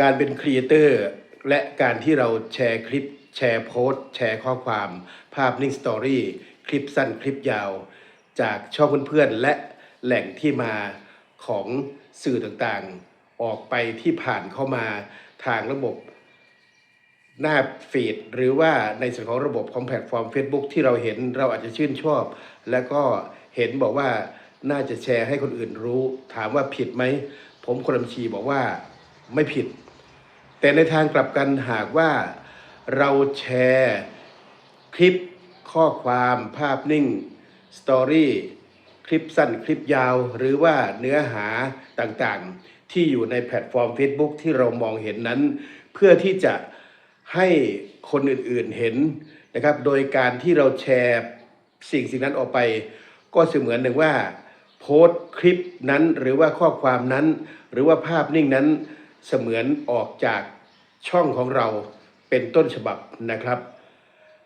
การเป็นครีเอเตอร์และการที่เราแชร์คลิป แชร์โพสต์ แชร์ข้อความ ภาพนิ่งสตอรี่คลิปสั้นคลิปยาว จากช่องเพื่อนๆและแหล่งที่มาของสื่อต่างๆ ออกไปที่ผ่านเข้ามาทางระบบหน้าฟีดหรือว่าในส่วนของระบบของแพลตฟอร์ม Facebook ที่เราเห็นเราอาจจะชื่นชอบ แล้วก็เห็นบอกว่าน่าจะแชร์ให้คนอื่นรู้ ถามว่าผิดไหม ผมคนลำชีบอกว่าไม่ผิด แต่ในทางกลับกันหากว่าเราแชร์คลิปข้อความภาพนิ่งสตอรี่คลิปสั้นคลิปยาว หรือว่าเนื้อหาต่างๆ ที่อยู่ในแพลตฟอร์ม Facebook ที่เรามองเห็นนั้น เพื่อที่จะให้คนอื่นๆเห็นนะครับ โดยการที่เราแชร์สิ่งสิ่งนั้นออกไป ก็เสมือนหนึ่งว่า โพสต์คลิปนั้นหรือว่าข้อความนั้น หรือว่าภาพนิ่งนั้นเสมือนออกจาก ช่องของเราเป็นต้นฉบับนะครับ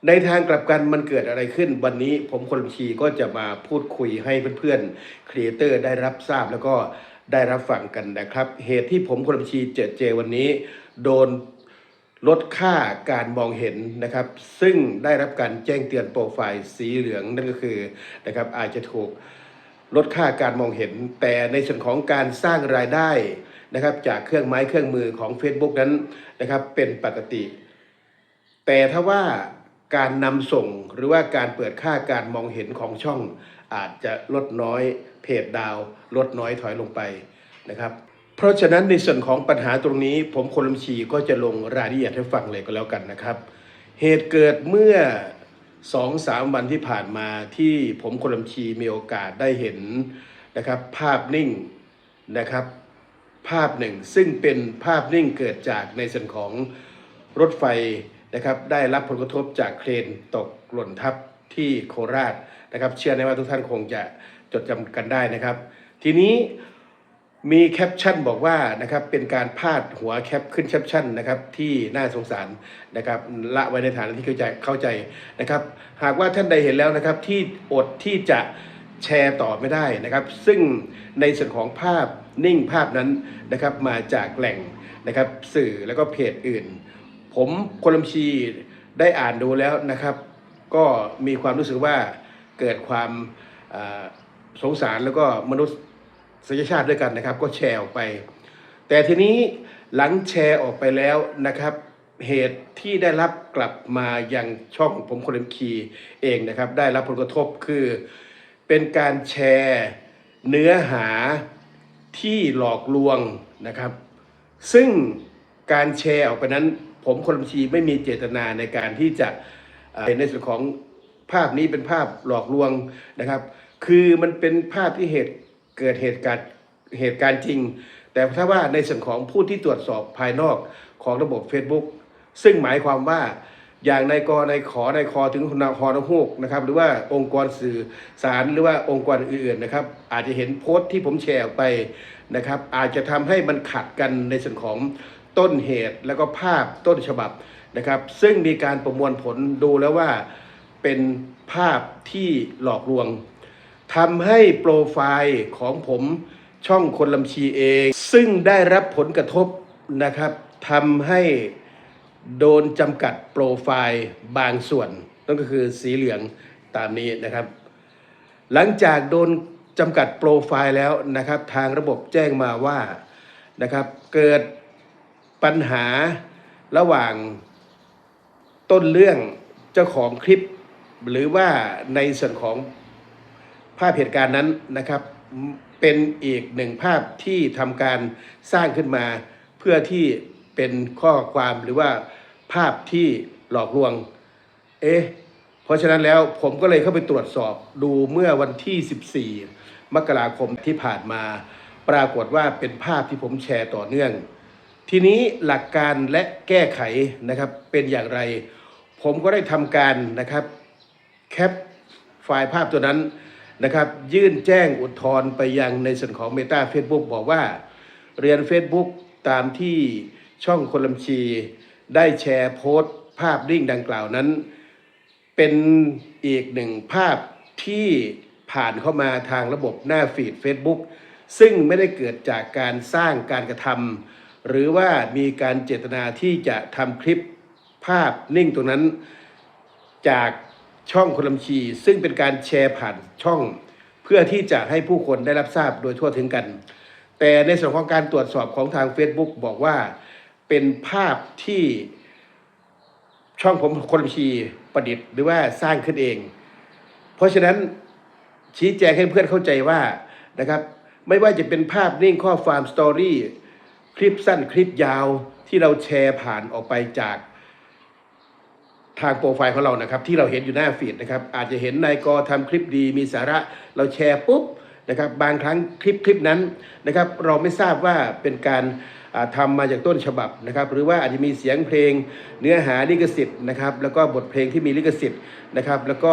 ในทางกลับกันมันเกิดอะไรขึ้น วันนี้ผมคนบัญชีก็จะมาพูดคุยให้เพื่อนๆครีเอเตอร์ได้รับทราบแล้วก็ได้รับฟังกันนะครับ เหตุที่ผมคนบัญชีเจเจวันนี้ โดนลดค่าการมองเห็นนะครับ ซึ่งได้รับการแจ้งเตือนโปรไฟล์สีเหลืองนั่นก็คือนะครับอาจจะถูกลดค่าการมองเห็น แต่ในส่วนของการสร้างรายได้ นะครับจากเครื่องไม้เครื่องมือของ Facebook นั้นนะครับเป็นปกติ แต่ถ้าว่าการนำส่งหรือว่าการเปิดค่าการมองเห็นของช่อง อาจจะลดน้อยเพจดาว ลดน้อยถอยลงไปนะครับเพราะฉะนั้นในส่วนของปัญหาตรงนี้ ผมคนลำชีก็จะลงรายละเอียดให้ฟังเลยก็แล้วกันนะครับ เหตุเกิดเมื่อสองสามวันที่ผ่านมาที่ผมคนลำชีมีโอกาสได้เห็นนะครับภาพนิ่งนะครับ ภาพหนึ่ง ซึ่งเป็นภาพนิ่งเกิดจากในส่วนของรถไฟนะครับได้รับผลกระทบจากเครนตกหล่นทับที่โคราชนะครับเชื่อในว่าทุกท่านคงจะจดจำกันได้นะครับ ทีนี้มีแคปชั่นบอกว่านะครับเป็นการพาดหัวแคปขึ้นแคปชั่นนะครับที่น่าสงสารนะครับละไว้ในฐานะที่เข้าใจเข้าใจนะครับ หากว่าท่านใดเห็นแล้วนะครับที่อดที่จะ แชร์ต่อไม่ได้นะครับ ซึ่งในส่วนของภาพนิ่งภาพนั้นนะครับมาจากแหล่งนะครับสื่อแล้วก็เพจอื่น ผมคนลำชีได้อ่านดูแล้วนะครับ ก็มีความรู้สึกว่าเกิดความสงสารแล้วก็มนุษย์สัญชาติด้วยกันนะครับ ก็แชร์ออกไป แต่ทีนี้หลังแชร์ออกไปแล้วนะครับเหตุที่ได้รับกลับมาอยังช่องผมคนล่นคีเองนะครับ ได้รับผลกระทบคือ เป็นการแชร์เนื้อหาที่หลอกลวงนะครับ ซึ่งการแชร์ออกไปนั้น ผมคนบัญชีไม่มีเจตนาในการที่จะเอ่อในส่วนของภาพนี้เป็นภาพหลอกลวงนะครับ คือมันเป็นภาพที่เหตุเกิดเหตุการณ์เหตุการณ์จริง แต่ถ้าว่าในส่วนของผู้ที่ตรวจสอบภายนอกของระบบ Facebook ซึ่งหมายความว่า อย่างในกในขอในคอถึงนาคอนฮูกนะครับหรือว่าองค์กรสื่อสารหรือว่าองค์กรอื่นๆนะครับ อาจจะเห็นโพสต์ที่ผมแชร์ออกไปนะครับ อาจจะทำให้มันขัดกันในส่วนของต้นเหตุแล้วก็ภาพต้นฉบับนะครับ ซึ่งมีการประมวลผลดูแล้วว่าเป็นภาพที่หลอกลวงทำให้โปรไฟล์ของผมช่องคนลำชีเอง ซึ่งได้รับผลกระทบนะครับทำให้ โดนจำกัดโปรไฟล์บางส่วน นั่นก็คือสีเหลืองตามนี้นะครับ หลังจากโดนจำกัดโปรไฟล์แล้วนะครับ ทางระบบแจ้งมาว่านะครับ เกิดปัญหาระหว่างต้นเรื่องเจ้าของคลิป หรือว่าในส่วนของภาพเหตุการณ์นั้นนะครับ เป็นอีกหนึ่งภาพที่ทำการสร้างขึ้นมา เพื่อที่เป็นข้อความหรือว่า ภาพที่หลอกลวง เอ๊ะ เพราะฉะนั้นแล้วผมก็เลยเข้าไปตรวจสอบดูเมื่อวันที่ 14 มกราคมที่ผ่านมา ปรากฏว่าเป็นภาพที่ผมแชร์ต่อเนื่อง ทีนี้หลักการและแก้ไขนะครับเป็นอย่างไร ผมก็ได้ทำการนะครับแคปไฟล์ภาพตัวนั้นนะครับยื่นแจ้งอุทธรณ์ไปยังในส่วนของ Meta Facebook บอกว่า เรียน Facebook ตามที่ช่องคนลำชี ได้แชร์โพสต์ ภาพริ่งดังกล่าวนั้น เป็นอีกหนึ่งภาพที่ผ่านเข้ามาทางระบบหน้าฟีด Facebook ซึ่งไม่ได้เกิดจากการสร้างการกระทำหรือว่ามีการเจตนาที่จะทำคลิปภาพนิ่งตรงนั้น จากช่องคนลำชี ซึ่งเป็นการแชร์ผ่านช่อง เพื่อที่จะให้ผู้คนได้รับทราบโดยทั่วถึงกัน แต่ในส่วนของการตรวจสอบของทาง Facebook บอกว่า เป็นภาพที่ช่องผมคนลำชีประดิษฐ์หรือว่าสร้างขึ้นเอง เพราะฉะนั้นชี้แจงให้เพื่อนเข้าใจว่านะครับไม่ว่าจะเป็นภาพนิ่งข้อความสตอรี่คลิปสั้นคลิปยาวที่เราแชร์ผ่านออกไปจากทางโปรไฟล์ของเรานะครับ ที่เราเห็นอยู่หน้าฟีดนะครับ อาจจะเห็นนายกอทำคลิปดีมีสาระเราแชร์ปุ๊บนะครับ บางครั้งคลิปคลิปนั้นนะครับ เราไม่ทราบว่าเป็นการ อ่าทำมาจากต้นฉบับนะครับ หรือว่าอาจจะมีเสียงเพลงเนื้อหาลิขสิทธิ์นะครับ แล้วก็บทเพลงที่มีลิขสิทธิ์นะครับ แล้วก็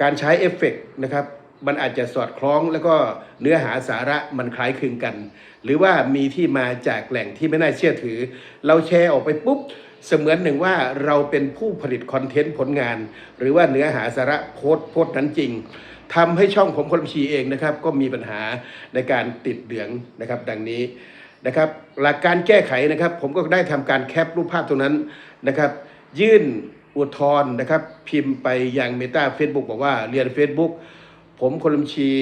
การใช้เอฟเฟกต์นะครับมันอาจจะสอดคล้องแล้วก็เนื้อหาสาระมันคล้ายคลึงกัน หรือว่ามีที่มาจากแหล่งที่ไม่น่าเชื่อถือ เราแชร์ออกไปปุ๊บ เสมือนหนึ่งว่าเราเป็นผู้ผลิตคอนเทนต์ผลงาน หรือว่าเนื้อหาสาระโพสโพสนั้นจริงทำให้ช่องผมคนบัญชีเองนะครับ ก็มีปัญหาในการติดเหลืองนะครับ ดังนี้ นะครับ หลักการแก้ไขนะครับ ผมก็ได้ทำการแคปรูปภาพตรงนั้นนะครับ ยื่นอุทธรณ์นะครับ พิมพ์ไปยังเมตา Facebook บอกว่าเรียน Facebook ผมคนบัญชี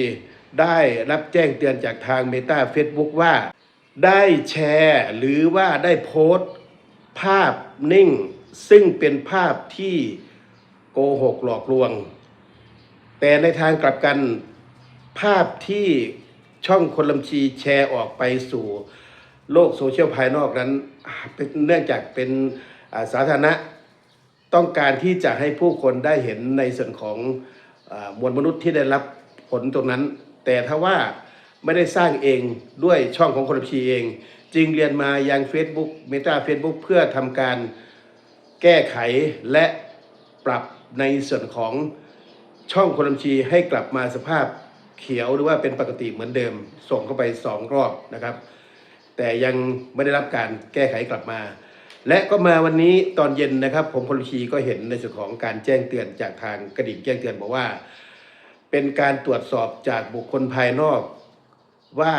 ได้รับแจ้งเตือนจากทางเมตา Facebook ว่า ได้แชร์หรือว่าได้โพสต์ภาพนิ่ง ซึ่งเป็นภาพที่โกหกหลอกลวง แต่ในทางกลับกันภาพที่ช่องคนลำชีแชร์ออกไปสู่ โลกโซเชียลภายนอกนั้นเป็นเนื่องจากเป็นสาธารณะต้องการที่จะให้ผู้คนได้เห็นในส่วนของอมวลมนุษย์ที่ได้รับผลตรงนั้น แต่ถ้าว่าไม่ได้สร้างเองด้วยช่องของคนบัญชีเอง จึงเรียนมายัง Facebook Meta Facebook เพื่อทำการแก้ไขและปรับในส่วนของช่องคนบัญชีให้กลับมาสภาพเขียวหรือว่าเป็นปกติเหมือนเดิม ส่งเข้าไปสองรอบนะครับ แต่ยังไม่ได้รับการแก้ไขกลับมา และก็มาวันนี้ตอนเย็นนะครับ ผมพลชีก็เห็นในส่วนของการแจ้งเตือนจากทางกระดิ่งแจ้งเตือนบอกว่า เป็นการตรวจสอบจากบุคคลภายนอกว่า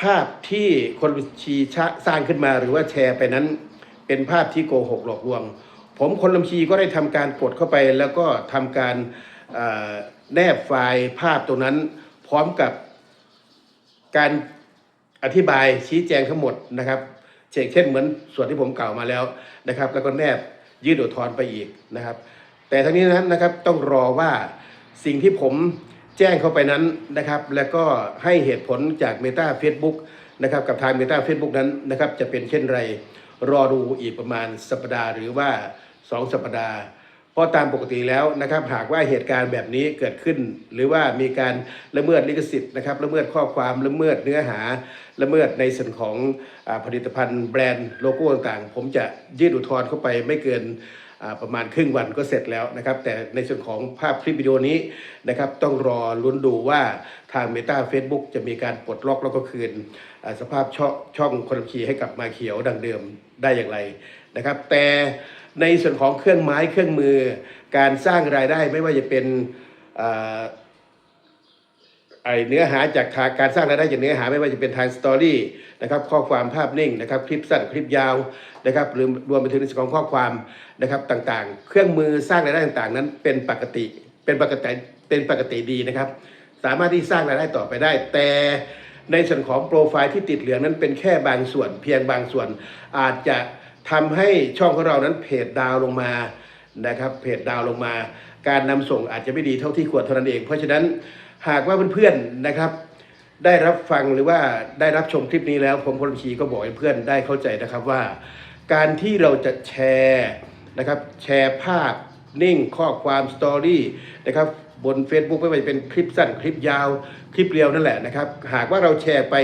ภาพที่คนบัญชีสร้างขึ้นมาหรือว่าแชร์ไปนั้น เป็นภาพที่โกหกหลอกลวง ผมคนบัญชีก็ได้ทำการกดเข้าไป แล้วก็ทำการแนบไฟล์ภาพตรงนั้น พร้อมกับการ อธิบายชี้แจงทั้งหมดนะครับเช่นเช่นเหมือนส่วนที่ผมกล่าวมาแล้วนะครับ แล้วก็แนบยื่นอุทธรณ์ไปอีกนะครับ แต่ทั้งนี้นั้นนะครับต้องรอว่าสิ่งที่ผมแจ้งเข้าไปนั้นนะครับ แล้วก็ให้เหตุผลจาก Meta Facebook นะครับกับทาง Meta Facebook นั้นนะครับจะเป็นเช่นไร รอดูอีกประมาณสัปดาห์หรือว่า 2 สัปดาห์ เพราะตามปกติแล้วนะครับหากว่าเหตุการณ์แบบนี้เกิดขึ้น หรือว่ามีการละเมิดลิขสิทธิ์นะครับละเมิดข้อความละเมิดเนื้อหาละเมิดในส่วนของอผลิตภัณฑ์แบรนด์โลโก้ต่างๆ ผมจะยื่นอุทธรณ์เข้าไปไม่เกินประมาณครึ่งวันก็เสร็จแล้วนะครับ แต่ในส่วนของภาพคลิปวิดีโอนี้นะครับ ต้องรอลุ้นดูว่าทาง Meta Facebook จะมีการปลดล็อกแล้วก็คืน สภาพช่องชองคนขี่ให้กลับมาเขียวดังเดิมได้อย่างไรนะครับ แต่ ในส่วนของเครื่องไม้เครื่องมือ การสร้างรายได้ไม่ว่าจะเป็นไอเนื้อหาจากาการสร้างรายได้จากเนื้อหาไม่ว่าจะเป็นทางสตอรี่นะครับข้อความภาพนิ่งนะครับคลิปสั้นคลิปยาวนะครับหรือรวมไปถึงในส่วนของข้อความนะครับต่างๆ เครื่องมือสร้างรายได้ต่างๆ นั้นเป็นปกติเป็นปกติเป็นปกติดีนะครับ สามารถที่สร้างรายได้ต่อไปได้ แต่ในส่วนของโปรไฟล์ที่ติดเหลืองนั้นเป็นแค่บางส่วน เพียงบางส่วนอาจจะ ทำให้ช่องของเรานั้นเพจดาวลงมานะครับเพจดาวลงมา การนำส่งอาจจะไม่ดีเท่าที่ควรเท่านั้นเอง เพราะฉะนั้นหากว่าเพื่อนๆนะครับได้รับฟังหรือว่าได้รับชมคลิปนี้แล้ว ผมพลชีก็บอกให้เพื่อนได้เข้าใจนะครับว่า การที่เราจะแชร์นะครับแชร์ภาพนิ่งข้อความสตอรี่นะครับบน Facebook ไม่ว่าจะเป็นคลิปสั้นคลิปยาวคลิปเรียวนั่นแหละนะครับ หากว่าเราแชร์ไป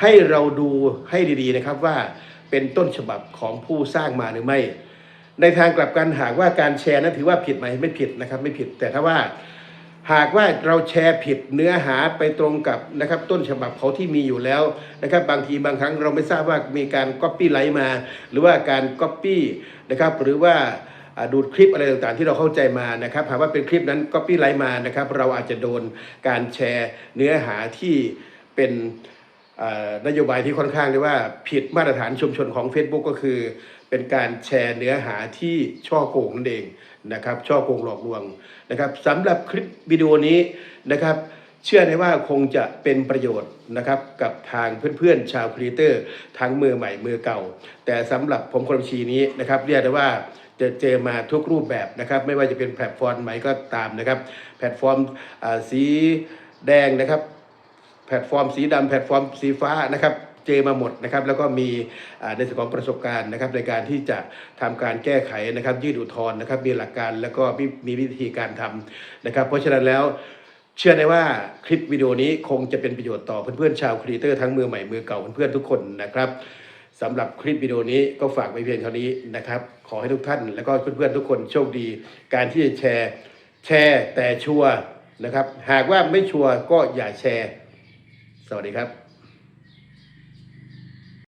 ให้เราดูให้ดีๆนะครับว่า เป็นต้นฉบับของผู้สร้างมาหรือไม่ ในทางกลับกันหากว่าการแชร์นั้นถือว่าผิดไหมไม่ผิดนะครับไม่ผิดแต่ถ้าว่า หากว่าเราแชร์ผิดเนื้อหาไปตรงกับนะครับต้นฉบับเขาที่มีอยู่แล้วนะครับบางทีบางครั้งเราไม่ทราบว่ามีการก๊อปปี้ไลท์มา หรือว่าการก๊อปปี้นะครับหรือว่าดูดคลิปอะไรต่างๆที่เราเข้าใจมานะครับหากว่าเป็นคลิปนั้นก๊อปปี้ไลท์มานะครับเราอาจจะโดนการแชร์เนื้อหาที่เป็น นโยบายที่ค่อนข้างเรียกว่าผิดมาตรฐานชุมชนของ Facebook ก็คือ เป็นการแชร์เนื้อหาที่ช่อโกงนั่นเองนะครับช่อโกงหลอกลวงนะครับสำหรับคลิปวิดีโอนี้นะครับ เชื่อได้ว่าคงจะเป็นประโยชน์นะครับกับทางเพื่อนๆชาวครีเอเตอร์ทั้งมือใหม่มือเก่า แต่สำหรับผมคนบัญชีนี้นะครับเรียกได้ว่าจะเจอมาทุกรูปแบบนะครับ ไม่ว่าจะเป็นแพลตฟอร์มไหนก็ตามนะครับ แพลตฟอร์มสีแดงนะครับ แพลตฟอร์มสีดำแพลตฟอร์มสีฟ้านะครับเจมาหมดนะครับแล้วก็มีในส่วนของประสบการณ์นะครับในการที่จะทำการแก้ไขนะครับยื่นอุทธรณ์นะครับมีหลักการแล้วก็มีมีวิธีการทำนะครับ เพราะฉะนั้นแล้วเชื่อได้ว่าคลิปวิดีโอนี้คงจะเป็นประโยชน์ต่อเพื่อนๆชาวครีเอเตอร์ทั้งมือใหม่มือเก่าเพื่อนๆทุกคนนะครับสำหรับคลิปวิดีโอนี้ก็ฝากไว้เพียงเท่านี้นะครับ ขอให้ทุกท่าน แล้วก็เพื่อนๆทุกคนโชคดี การที่จะแชร์แชร์แต่ชัวนะครับหากว่าไม่ชัวร์ก็อย่าแชร์ สวัสดีครับ